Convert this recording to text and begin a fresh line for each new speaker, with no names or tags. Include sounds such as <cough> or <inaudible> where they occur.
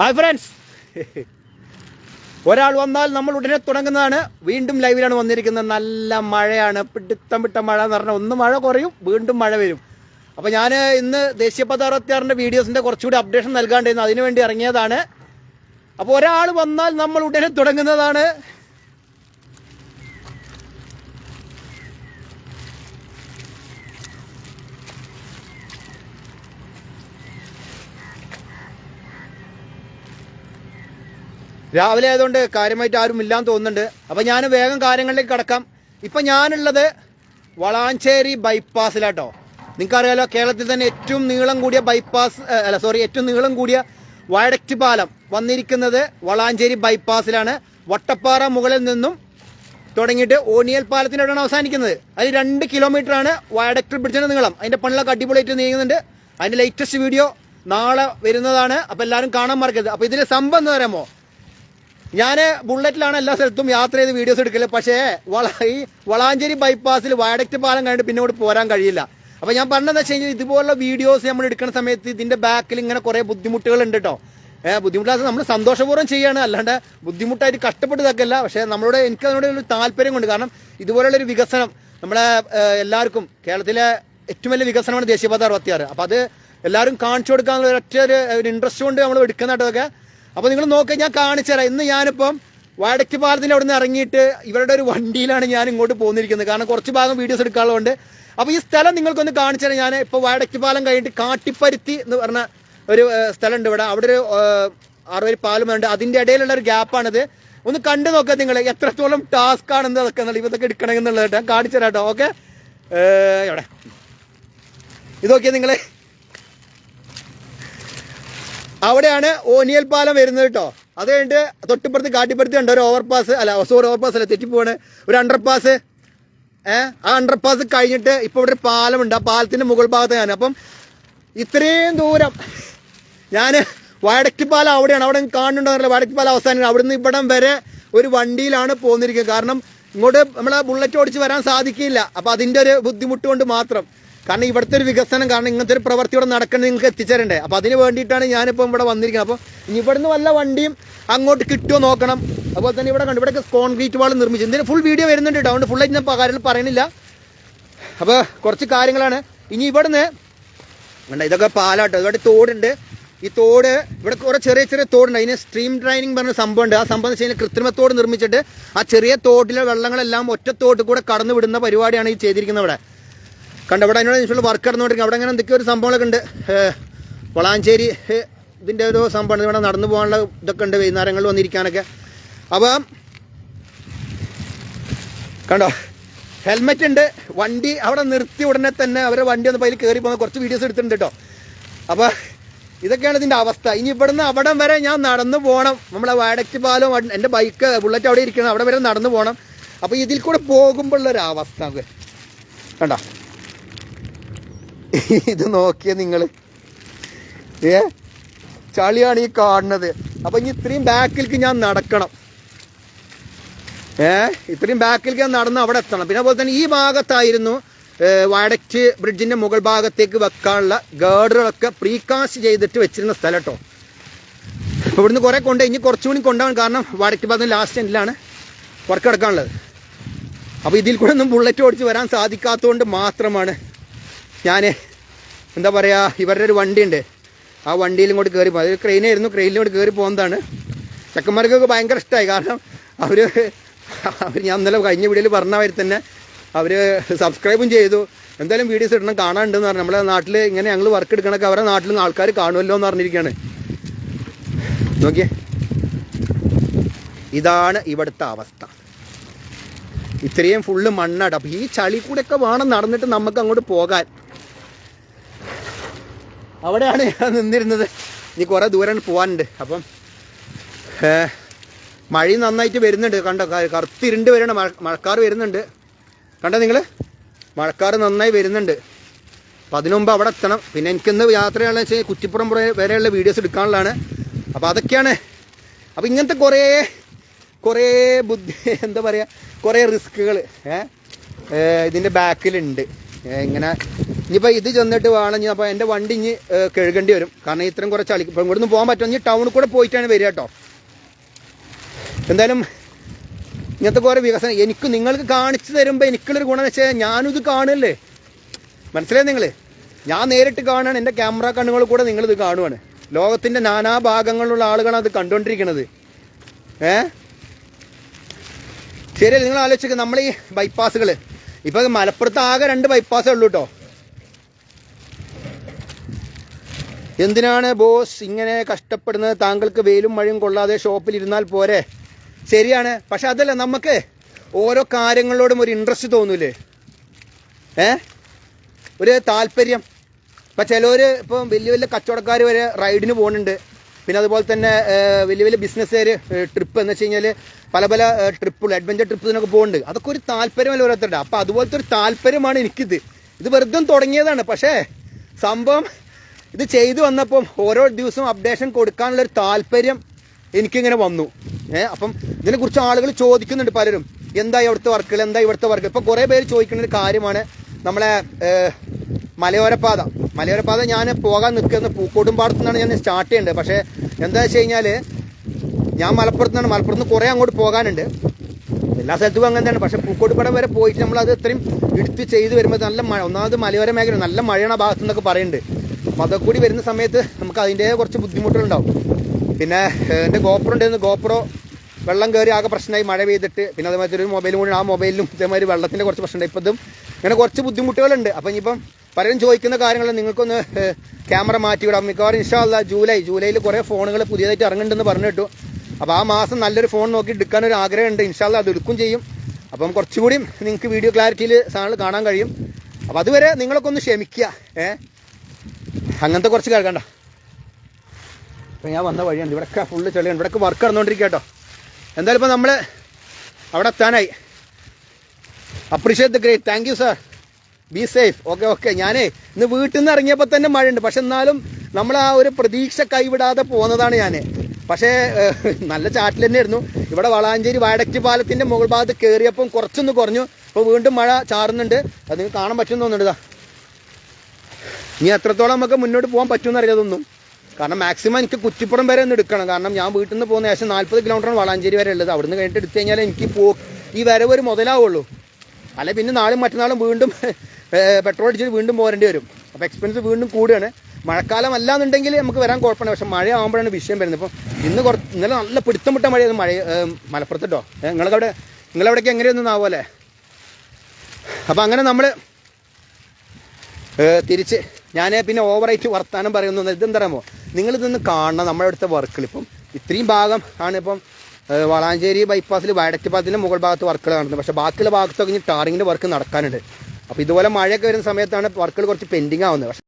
Hi friends. ഒരാൾ വന്നാൽ നമ്മൾ ഉടനെ തുടങ്ങുന്നതാണ്. വീണ്ടും ലൈവിലാണ് വന്നിരിക്കുന്നത്. നല്ല മഴയാണ്. പിടുത്തം വിട്ട മഴ എന്ന് പറഞ്ഞാൽ ഒന്ന് മഴ കുറയും വീണ്ടും മഴ വരും. അപ്പോൾ ഞാൻ ഇന്ന് ദേശീയപാത അറുപത്തിയാറിന്റെ വീഡിയോസിന്റെ കുറച്ചുകൂടി അപ്ഡേഷൻ നൽകാണ്ടിരുന്നു അതിനുവേണ്ടി ഇറങ്ങിയതാണ്. അപ്പോൾ ഒരാൾ വന്നാൽ നമ്മൾ ഉടനെ തുടങ്ങുന്നതാണ്. രാവിലെ ആയതുകൊണ്ട് കാര്യമായിട്ട് ആരും ഇല്ലാന്ന് തോന്നുന്നുണ്ട്. അപ്പം ഞാൻ വേഗം കാര്യങ്ങളിലേക്ക് കടക്കാം. ഇപ്പം ഞാനുള്ളത് വളാഞ്ചേരി ബൈപ്പാസിലാട്ടോ. നിങ്ങൾക്കറിയാലോ കേരളത്തിൽ തന്നെ ഏറ്റവും നീളം കൂടിയ ബൈപ്പാസ് അല്ല സോറി ഏറ്റവും നീളം കൂടിയ വയഡക്റ്റ് പാലം വന്നിരിക്കുന്നത് വളാഞ്ചേരി ബൈപ്പാസിലാണ്. വട്ടപ്പാറ മുകളിൽ നിന്നും തുടങ്ങിയിട്ട് ഓണിയൽ പാലത്തിനോടാണ് അവസാനിക്കുന്നത്. അതിൽ രണ്ട് കിലോമീറ്റർ ആണ് വയഡക്ട് ബ്രിഡ്ജിന്റെ നീളം. അതിന്റെ പണിലൊക്കെ അടിപൊളിയായിട്ട് നീങ്ങുന്നുണ്ട്. അതിന്റെ ലേറ്റസ്റ്റ് വീഡിയോ നാളെ വരുന്നതാണ്. അപ്പോൾ എല്ലാവരും കാണാൻ മറക്കരുത്. അപ്പോൾ ഇതിലെ സംഭവം എന്ന് പറയുമ്പോൾ ഞാൻ ബുള്ളറ്റിലാണ് എല്ലാ സ്ഥലത്തും യാത്ര ചെയ്ത് വീഡിയോസ് എടുക്കൽ. പക്ഷേ വള ഈ വളാഞ്ചേരി ബൈപ്പാസിൽ വയഡക്റ്റ് പാലം കഴിഞ്ഞിട്ട് പിന്നെ കൂടി പോരാൻ കഴിയില്ല. അപ്പോൾ ഞാൻ പറഞ്ഞതെന്ന് വെച്ച് കഴിഞ്ഞാൽ ഇതുപോലുള്ള വീഡിയോസ് നമ്മൾ എടുക്കുന്ന സമയത്ത് ഇതിന്റെ ബാക്കിൽ ഇങ്ങനെ കുറേ ബുദ്ധിമുട്ടുകൾ ഉണ്ട് കേട്ടോ ബുദ്ധിമുട്ടാത്ത നമ്മൾ സന്തോഷപൂർവം ചെയ്യാണ്. അല്ലാണ്ട് ബുദ്ധിമുട്ടായിട്ട് കഷ്ടപ്പെട്ട് ഇതാക്കല്ല. പക്ഷേ നമ്മളോട് എനിക്ക് അതിനോട് ഒരു താല്പര്യം കൊണ്ട് കാരണം ഇതുപോലുള്ളൊരു വികസനം നമ്മളെ എല്ലാവർക്കും കേരളത്തിലെ ഏറ്റവും വലിയ വികസനമാണ് ദേശീയപാത അറുപത്തിയാറ്. അപ്പോൾ അത് എല്ലാവരും കാണിച്ചു കൊടുക്കാനുള്ള ഒരു ഒരു ഇൻട്രസ്റ്റ് കൊണ്ട് നമ്മൾ എടുക്കുന്നതൊക്കെ അപ്പോൾ നിങ്ങൾ നോക്കുക ഞാൻ കാണിച്ചു തരാം. ഇന്ന് ഞാനിപ്പം വടക്ക് പാലത്തിന്റെ അവിടെ നിന്ന് ഇറങ്ങിയിട്ട് ഇവരുടെ ഒരു വണ്ടിയിലാണ് ഞാൻ ഇങ്ങോട്ട് പോന്നിരിക്കുന്നത്. കാരണം കുറച്ച് ഭാഗം വീഡിയോസ് എടുക്കാനുള്ളതുകൊണ്ട്. അപ്പോൾ ഈ സ്ഥലം നിങ്ങൾക്കൊന്ന് കാണിച്ചു തരാം. ഞാൻ ഇപ്പോൾ വടക്ക് പാലം കഴിഞ്ഞിട്ട് കാട്ടിപ്പരുത്തി എന്ന് പറഞ്ഞ ഒരു സ്ഥലമുണ്ട് ഇവിടെ. അവിടെ ഒരു അറുപത് പാലമുണ്ട് അതിന്റെ ഇടയിലുള്ള ഒരു ഗ്യാപ്പാണിത്. ഒന്ന് കണ്ടു നോക്കുക നിങ്ങൾ എത്രത്തോളം ടാസ്ക് ആണെന്ന് അതൊക്കെ എന്നുള്ളത്. ഇതൊക്കെ എടുക്കണമെന്നുള്ളത് കേട്ടോ. കാണിച്ചു തരാം കേട്ടോ. ഓക്കെ ഇതൊക്കെ നിങ്ങൾ അവിടെയാണ് ഓനിയൽ പാലം വരുന്നത് കേട്ടോ. അത് കഴിഞ്ഞിട്ട് തൊട്ടിപ്പുറത്ത് കാട്ടിപ്പുറത്ത് ഉണ്ട് ഒരു ഓവർപാസ് അല്ല സോറി ഓവർ പാസ് അല്ല തെറ്റിപ്പോവാണ്. ഒരു അണ്ടർപാസ് ഏഹ് ആ അണ്ടർപാസ് കഴിഞ്ഞിട്ട് ഇപ്പോൾ ഇവിടെ ഒരു പാലമുണ്ട്. ആ പാലത്തിന്റെ മുകൾ ഭാഗത്ത് ഞാൻ. അപ്പം ഇത്രയും ദൂരം ഞാൻ വടക്കി പാലം അവിടെയാണ്. അവിടെ കാണുന്നുണ്ടോ വടക്ക് പാലം അവസാനം. അവിടുന്ന് ഇവിടം വരെ ഒരു വണ്ടിയിലാണ് പോന്നിരിക്കുന്നത്. കാരണം ഇങ്ങോട്ട് നമ്മളെ ബുള്ളറ്റ് ഓടിച്ച് വരാൻ സാധിക്കില്ല. അപ്പോൾ അതിന്റെ ഒരു ബുദ്ധിമുട്ട് കൊണ്ട് മാത്രം. കാരണം ഇവിടുത്തെ ഒരു വികസനം കാരണം ഇങ്ങനത്തെ ഒരു പ്രവൃത്തി ഇവിടെ നടക്കുന്നത് നിങ്ങൾക്ക് എത്തിച്ചേരണ്ടേ. അപ്പോൾ അതിന് വേണ്ടിയിട്ടാണ് ഞാനിപ്പോൾ ഇവിടെ വന്നിരിക്കുന്നത്. അപ്പോൾ ഇനി ഇവിടുന്ന് വല്ല വണ്ടിയും അങ്ങോട്ട് കിട്ടുമോ നോക്കണം. അതുപോലെ തന്നെ ഇവിടെ കണ്ടു ഇവിടെ കോൺക്രീറ്റ് വാൾ നിർമ്മിച്ചു. ഇതിന് ഫുൾ വീഡിയോ വരുന്നുണ്ട് കേട്ടോ. അതുകൊണ്ട് ഫുള്ളായിട്ട് ഞാൻ കാര്യങ്ങൾ പറയുന്നില്ല അപ്പോൾ കുറച്ച് കാര്യങ്ങളാണ്. ഇനി ഇവിടുന്ന് വേണ്ട ഇതൊക്കെ പാലാട്ടോ. ഇവിടെ തോടുണ്ട്. ഈ തോട് ഇവിടെ കുറേ ചെറിയ ചെറിയ തോടുണ്ട്. അതിന് സ്ട്രീം ഡ്രൈനിങ് പറഞ്ഞ സംഭവമുണ്ട്. ആ സംഭവം വെച്ച് കഴിഞ്ഞാൽ കൃത്രിമ തോട് നിർമ്മിച്ചിട്ട് ആ ചെറിയ തോട്ടിലെ വെള്ളങ്ങളെല്ലാം ഒറ്റ തോട്ടിൽ കൂടെ കടന്നു വിടുന്ന പരിപാടിയാണ് ഈ ചെയ്തിരിക്കുന്നത് ഇവിടെ. കണ്ട ഇവിടെ അതിനോട് വർക്ക് നടന്നുകൊണ്ടിരിക്കും അവിടെ അങ്ങനെ എന്തൊക്കെയോ ഒരു സംഭവങ്ങളൊക്കെ ഉണ്ട്. വളാഞ്ചേരി ഇതിന്റെ ഒരു സംഭവം ഇവിടെ നടന്നു പോകാനുള്ള ഇതൊക്കെ ഉണ്ട് വൈകുന്നേരങ്ങളിൽ വന്നിരിക്കാനൊക്കെ. അപ്പം കണ്ടോ ഹെൽമെറ്റ് ഉണ്ട്. വണ്ടി അവിടെ നിർത്തി ഉടനെ തന്നെ അവരെ വണ്ടി ഒന്ന് അതിൽ കയറി പോകുന്ന കുറച്ച് വീഡിയോസ് എടുത്തിട്ടുണ്ട് കേട്ടോ. അപ്പോൾ ഇതൊക്കെയാണ് ഇതിന്റെ അവസ്ഥ. ഇനി ഇവിടുന്ന് അവിടം വരെ ഞാൻ നടന്നു പോകണം നമ്മളെ വാടക്ക് പാലം എന്റെ ബൈക്ക് ബുള്ളറ്റ് അവിടെ ഇരിക്കണം അവിടെ വരെ നടന്നു പോകണം അപ്പോൾ ഇതിൽ കൂടെ പോകുമ്പോഴുള്ളൊരവസ്ഥ നമുക്ക്. കണ്ടോ? ഇത് നോക്കിയ നിങ്ങൾ ഏ? ചളിയാണ് ഈ കാണുന്നത്. അപ്പം ഇനി ഇത്രയും ബാക്കിലേക്ക് ഞാൻ നടക്കണം. ഏ? ഇത്രയും ബാക്കിലേക്ക് ഞാൻ നടന്ന് അവിടെ എത്തണം. പിന്നെ അതുപോലെ തന്നെ ഈ ഭാഗത്തായിരുന്നു വടച്ച് ബ്രിഡ്ജിന്റെ മുകൾ ഭാഗത്തേക്ക് വെക്കാനുള്ള ഗേർഡുകളൊക്കെ പ്രീകാസ്റ്റ് ചെയ്തിട്ട് വെച്ചിരുന്ന സ്ഥലം കേട്ടോ. ഇവിടുന്ന് കുറേ കൊണ്ട് ഇനി കുറച്ചുകൂടി കൊണ്ടാണ് കാരണം വടക്ക് ഭാഗം ലാസ്റ്റ് എൻഡിലാണ് വർക്ക് എടുക്കാനുള്ളത് അപ്പോൾ ഇതിൽ കൂടെ ഒന്നും ബുള്ളറ്റ് ഓടിച്ച് വരാൻ സാധിക്കാത്തതുകൊണ്ട് മാത്രമാണ് ഞാൻ എന്താ പറയുക ഇവരുടെ ഒരു വണ്ടിയുണ്ട്. ആ വണ്ടിയിൽ ഇങ്ങോട്ട് കയറി പോകും. അത് ക്രെയിനായിരുന്നു ക്രെയിനിലോട്ട് കയറി പോകുന്നതാണ്. ചെക്കന്മാർക്കൊക്കെ ഭയങ്കര ഇഷ്ടമായി കാരണം അവർ അവർ ഞാൻ ഇന്നലെ കഴിഞ്ഞ വീഡിയോയിൽ പറഞ്ഞ മാതിരി തന്നെ അവർ സബ്സ്ക്രൈബും ചെയ്തു. എന്തായാലും വീഡിയോസ് ഇടണം കാണാനുണ്ടെന്ന് പറഞ്ഞു. നമ്മുടെ നാട്ടിൽ ഇങ്ങനെ ഞങ്ങൾ വർക്ക് എടുക്കണൊക്കെ അവരുടെ നാട്ടിൽ നിന്ന് ആൾക്കാർ കാണുമല്ലോ എന്ന് പറഞ്ഞിരിക്കുകയാണ്. നോക്കിയേ. ഇതാണ് ഇവിടുത്തെ അവസ്ഥ. ഇത്രയും ഫുള്ള് മണ്ണാണ് അപ്പം ഈ ചളി കൂടെയൊക്കെ വേണം നടന്നിട്ട് നമുക്ക് അങ്ങോട്ട് പോകാൻ. അവിടെയാണ് ഞാൻ നിന്നിരുന്നത്. ഇനി കുറേ ദൂരം പോകാനുണ്ട് അപ്പം മഴ നന്നായിട്ട് വരുന്നുണ്ട്. കണ്ടോ കറുത്തിരുണ്ട് വരുന്നുണ്ട് മഴ മഴക്കാർ വരുന്നുണ്ട്. കണ്ടോ നിങ്ങൾ മഴക്കാർ നന്നായി വരുന്നുണ്ട്. അപ്പം അതിനുമുമ്പ് അവിടെ എത്തണം. പിന്നെ എനിക്കിന്ന് യാത്രയാണെന്ന് വെച്ചാൽ കുറ്റിപ്പുറം പുറ- വരെയുള്ള വീഡിയോസ് എടുക്കാനുള്ളതാണ്. അപ്പോൾ അതൊക്കെയാണ്. അപ്പോൾ ഇങ്ങനത്തെ കുറേ കുറേ ബുദ്ധി <laughs> എന്താ പറയുക കുറേ റിസ്ക്കുകൾ ഇതിന്റെ ബാക്കിലുണ്ട്. ഇങ്ങനെ ഇനിയിപ്പോൾ ഇത് ചെന്നിട്ട് വേണം ഇനി അപ്പോൾ എന്റെ വണ്ടി ഇനി കഴുകേണ്ടി വരും. കാരണം ഇത്രയും കുറച്ച് ചളി ഇപ്പം ഇവിടുന്ന് പോകാൻ പറ്റും ഇനി ടൗണിൽ കൂടെ പോയിട്ടാണ് വരിക കേട്ടോ. എന്തായാലും ഇങ്ങനത്തെ കുറേ വികസനം എനിക്ക് നിങ്ങൾക്ക് കാണിച്ചു തരുമ്പോൾ എനിക്കുള്ളൊരു ഗുണം വെച്ചാൽ ഞാനിത് കാണുമല്ലേ മനസ്സിലായി നിങ്ങൾ ഞാൻ നേരിട്ട് കാണുകയാണ് എന്റെ ക്യാമറ കണ്ണുകൾ കൂടെ നിങ്ങളിത് കാണുവാണ്. ലോകത്തിന്റെ നാനാ ഭാഗങ്ങളിലുള്ള ആളുകളാണ് അത് കണ്ടുകൊണ്ടിരിക്കുന്നത്. ഏ? ശരിയല്ലേ? നിങ്ങൾ ആലോചിക്കുക നമ്മൾ ഈ ബൈപ്പാസുകൾ ഇപ്പൊ മലപ്പുറത്ത് ആകെ രണ്ട് ബൈപ്പാസേ ഉള്ളൂ കേട്ടോ. എന്തിനാണ് ബോസ് ഇങ്ങനെ കഷ്ടപ്പെടുന്നത്? താങ്കൾക്ക് വെയിലും മഴയും കൊള്ളാതെ ഷോപ്പിൽ ഇരുന്നാൽ പോരെ. ശരിയാണ്. പക്ഷെ അതല്ല നമുക്ക് ഓരോ കാര്യങ്ങളോടും ഒരു ഇൻട്രസ്റ്റ് തോന്നൂലേ? ഏ? ഒരു താല്പര്യം. ഇപ്പം ചിലവർ ഇപ്പം വലിയ വലിയ കച്ചവടക്കാർ വരെ റൈഡിന് പോകുന്നുണ്ട് പിന്നെ അതുപോലെ തന്നെ വലിയ വലിയ ബിസിനസ്സുകാർ ട്രിപ്പ് എന്ന് വെച്ച് കഴിഞ്ഞാൽ പല പല ട്രിപ്പുകൾ അഡ്വഞ്ചർ ട്രിപ്പിനൊക്കെ പോകുന്നുണ്ട് അതൊക്കെ ഒരു താല്പര്യമല്ല ഓരോരുത്തരുടെ. അപ്പോൾ അതുപോലത്തെ ഒരു താല്പര്യമാണ് എനിക്കിത്. ഇത് വെറുതെ തുടങ്ങിയതാണ്. പക്ഷേ സംഭവം ഇത് ചെയ്തു വന്നപ്പം ഓരോ ദിവസവും അപ്ഡേഷൻ കൊടുക്കാനുള്ള ഒരു താല്പര്യം എനിക്കിങ്ങനെ വന്നു. ഏഹ് അപ്പം ഇതിനെക്കുറിച്ച് ആളുകൾ ചോദിക്കുന്നുണ്ട് പലരും. എന്താ ഇവിടുത്തെ വർക്കുകൾ? എന്താ ഇവിടുത്തെ വർക്ക് ഇപ്പം കുറേ പേര് ചോദിക്കുന്ന ഒരു കാര്യമാണ് നമ്മളെ മലയോരപാത മലയോരപാത ഞാൻ പോകാൻ നിൽക്കുന്ന പൂക്കോട്ടും പാടത്തു നിന്നാണ് ഞാൻ സ്റ്റാർട്ട് ചെയ്യേണ്ടത്. പക്ഷേ എന്താ വെച്ച് കഴിഞ്ഞാൽ ഞാൻ മലപ്പുറത്ത് നിന്നാണ്. മലപ്പുറത്ത് നിന്ന് കുറേ അങ്ങോട്ട് പോകാനുണ്ട്. എല്ലാ സ്ഥലത്തും അങ്ങനെ തന്നെ പക്ഷേ പൂക്കോട്ടുപാടം വരെ പോയിട്ട് നമ്മൾ അത് ഇത്രയും എടുത്ത് ചെയ്ത് വരുമ്പോൾ നല്ല മഴ ഒന്നാമത് മലയോര മേഖല നല്ല മഴയാണ് ആ ഭാഗത്തു നിന്നൊക്കെ പറയുന്നുണ്ട്. അപ്പോൾ അതൊക്കെ കൂടി വരുന്ന സമയത്ത് നമുക്ക് അതിന്റെ കുറച്ച് ബുദ്ധിമുട്ടുകളുണ്ടാവും. പിന്നെ ഏഹ്, എന്റെ ഗോപ്രോ ഉണ്ടായിരുന്നു ഗോപ്രോ വെള്ളം കയറി ആകെ പ്രശ്നമായി. മഴ പെയ്തിട്ട്. പിന്നെ അതേമാതിരി ഒരു മൊബൈലും കൂടി ആ മൊബൈലിലും ഇതേമാതിരി വെള്ളത്തിന്റെ കുറച്ച് പ്രശ്നമുണ്ട്. ഇപ്പം ഇങ്ങനെ കുറച്ച് ബുദ്ധിമുട്ടുകളുണ്ട്. അപ്പം ഇനിയിപ്പം പലരും ചോദിക്കുന്ന കാര്യങ്ങൾ നിങ്ങൾക്കൊന്ന് ക്യാമറ മാറ്റി വിടാം. മിക്കവാറും ഇൻഷാല്ല ജൂലൈ ജൂലൈയിൽ കുറേ ഫോണുകൾ പുതിയതായിട്ട് ഇറങ്ങുന്നുണ്ടെന്ന് പറഞ്ഞു കേട്ടു അപ്പോൾ ആ മാസം നല്ലൊരു ഫോൺ നോക്കി എടുക്കാൻ ഒരു ആഗ്രഹമുണ്ട്. ഇൻഷാല്ല അത് എടുക്കും ചെയ്യും. അപ്പം കുറച്ചുകൂടി നിങ്ങൾക്ക് വീഡിയോ ക്ലാരിറ്റിയിൽ സാധനങ്ങൾ കാണാൻ കഴിയും. അപ്പോൾ അതുവരെ നിങ്ങളൊക്കെ ഒന്ന് ക്ഷമിക്കുക. ഏ? അങ്ങനത്തെ കുറച്ച് കേൾക്കണ്ട. ഇപ്പം ഞാൻ വന്ന വഴിയാണ് ഇവിടെയൊക്കെ ഫുള്ള് ചെളിയാണ് ഇവിടെയൊക്കെ വർക്ക് നടന്നുകൊണ്ടിരിക്കുക കേട്ടോ എന്തായാലും ഇപ്പോൾ നമ്മൾ അവിടെ എത്താനായി. Appreciate the great thank you sir be safe okay okay ഞാനേ ഇന്ന് വീട്ടിൽ നിന്ന് ഇറങ്ങിയപ്പോൾ തന്നെ മഴയുണ്ട്. പക്ഷെ എന്നാലും നമ്മൾ ആ ഒരു പ്രതീക്ഷ കൈവിടാതെ പോകുന്നതാണ് ഞാൻ പക്ഷേ നല്ല ചാറ്റിൽ തന്നെയായിരുന്നു. ഇവിടെ വളാഞ്ചേരി വയടക്റ്റ് പാലത്തിന്റെ മുകൾ ഭാഗത്ത് കയറിയപ്പം കുറച്ചൊന്ന് കുറഞ്ഞു. ഇപ്പോൾ വീണ്ടും മഴ ചാറുന്നുണ്ട്. അത് കാണാൻ പറ്റുമെന്ന് തോന്നുന്നുണ്ട് ഇനി എത്രത്തോളം നമുക്ക് മുന്നോട്ട് പോകാൻ പറ്റുമെന്ന് അറിയാതൊന്നും കാരണം മാക്സിമം എനിക്ക് കുറ്റിപ്പുറം വരെ ഒന്ന് എടുക്കണം. കാരണം ഞാൻ വീട്ടിൽ നിന്ന് പോകുന്ന ഏകദേശം നാൽപ്പത് കിലോമീറ്ററാണ് വളാഞ്ചേരി വരെ ഉള്ളത്. അവിടുന്ന് കഴിഞ്ഞിട്ട് എടുത്തു കഴിഞ്ഞാൽ എനിക്ക് പോ ഈ വരവ് ഒരു മുതലാവുള്ളൂ. അല്ലെ പിന്നെ നാളും മറ്റന്നാളും വീണ്ടും <laughs> പെട്രോൾ അടിച്ചിട്ട് വീണ്ടും പോരേണ്ടി വരും. അപ്പോൾ എക്സ്പെൻസ് വീണ്ടും കൂടുകയാണ് മഴക്കാലം അല്ലാന്നുണ്ടെങ്കിൽ നമുക്ക് വരാൻ കുഴപ്പമില്ല. പക്ഷെ മഴ ആകുമ്പോഴാണ് വിഷയം വരുന്നത്. ഇപ്പം ഇന്ന് കുറച്ച് ഇന്നലെ നല്ല പിടുത്തം വിട്ട മഴയായിരുന്നു. മഴ മലപ്പുറത്ത് കേട്ടോ നിങ്ങളവിടെ നിങ്ങളവിടേക്ക് എങ്ങനെയൊന്നും ആവുമല്ലേ? അപ്പോൾ അങ്ങനെ നമ്മൾ തിരിച്ച് ഞാൻ പിന്നെ ഓവറായിട്ട് വർത്താനം പറയുന്നു ഇതെന്തറിയാമോ? നിങ്ങളിതൊന്ന് കാണണം നമ്മുടെ അടുത്ത വർക്കുകൾ ഇപ്പം ഇത്രയും ഭാഗം ആണ് ഇപ്പം വളാഞ്ചേരി ബൈപ്പാസിൽ വയടക്ക് ഭാഗത്തിന്റെ മുകൾ ഭാഗത്ത് വർക്കുകൾ നടന്നത്. പക്ഷേ ബാക്കിയുള്ള ഭാഗത്തൊക്കെ ഇനി ടാറിങ്ങിന്റെ വർക്ക് നടക്കാനുണ്ട്. അപ്പോൾ ഇതുപോലെ മഴയൊക്കെ വരുന്ന സമയത്താണ് വർക്കുകൾ കുറച്ച് പെൻഡിങ് ആവുന്നത്.